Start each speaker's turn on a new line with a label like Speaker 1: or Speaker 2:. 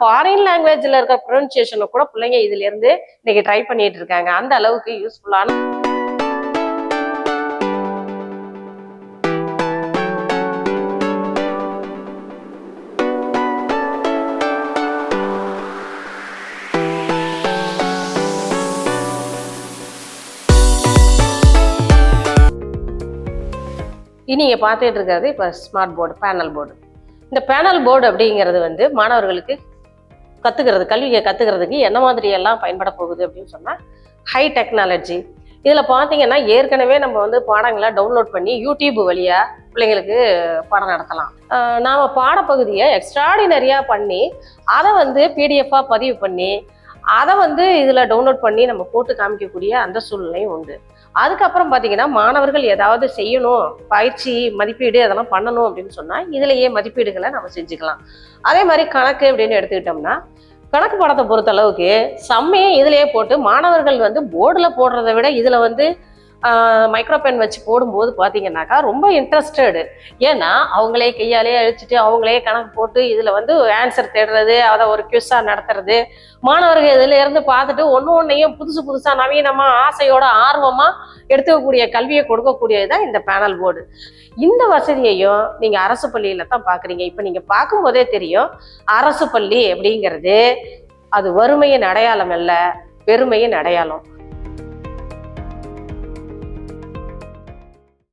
Speaker 1: Foreign லாங்குவேஜில் இருக்கிற ப்ரொனன்சியேஷனை கூட பிள்ளைங்க இதுலேருந்து இன்னைக்கு ட்ரை பண்ணிட்டு இருக்காங்க அந்த அளவுக்கு யூஸ்ஃபுல்லான இனி நீங்க பார்த்துட்டு இருக்கிறது இப்போ ஸ்மார்ட் போர்டு பேனல் போர்டு இந்த பேனல் போர்டு அப்படிங்கிறது வந்து மாணவர்களுக்கு கற்றுக்கிறது கல்வியை கற்றுக்கிறதுக்கு என்ன மாதிரி எல்லாம் பயன்பட போகுது அப்படின்னு சொன்னால் ஹை டெக்னாலஜி இதில் பார்த்தீங்கன்னா ஏற்கனவே நம்ம வந்து பாடங்களை டவுன்லோட் பண்ணி யூடியூப் வழியாக பிள்ளைங்களுக்கு பாடம் நடத்தலாம். நாம் பாடப்பகுதியை எக்ஸ்ட்ராடினரியாக பண்ணி அதை வந்து பிடிஎஃபாக பதிவு பண்ணி அதை வந்து இதில் டவுன்லோட் பண்ணி நம்ம போட்டு காமிக்கக்கூடிய அந்த சூழ்நிலையும் உண்டு. அதுக்கப்புறம் பார்த்தீங்கன்னா மாணவர்கள் ஏதாவது செய்யணும் பயிற்சி மதிப்பீடு அதெல்லாம் பண்ணணும் அப்படின்னு சொன்னால் இதுலேயே மதிப்பீடுகளை நம்ம செஞ்சுக்கலாம். அதே மாதிரி கணக்கு அப்படின்னு எடுத்துக்கிட்டோம்னா கணக்கு பாடத்தை பொறுத்த அளவுக்கு செம்மையை இதிலேயே போட்டு மாணவர்கள் வந்து போர்டில் போடுறதை விட இதில் வந்து மைக்ரோ பென் வச்சு போடும்போது பார்த்தீங்கன்னாக்கா ரொம்ப இன்ட்ரெஸ்டடு ஏன்னா அவங்களே கையாலே அழிச்சிட்டு அவங்களே கணக்கு போட்டு இதில் வந்து ஆன்சர் தேடுறது அதை ஒரு கியூஸாக நடத்துறது. மாணவர்கள் இதில் இருந்து பார்த்துட்டு ஒன்று ஒன்றையும் புதுசு புதுசாக நவீனமாக ஆசையோட ஆர்வமாக எடுத்துக்கக்கூடிய கல்வியை கொடுக்கக்கூடியது தான் இந்த பேனல் போர்டு இந்த வசதியையும் நீங்கள் அரசு பள்ளியில் தான் பார்க்குறீங்க இப்போ நீங்கள் பார்க்கும்போதே தெரியும் அரசு பள்ளி அப்படிங்கிறது அது வறுமையின் அடையாளம் அல்ல பெருமையின் அடையாளம்.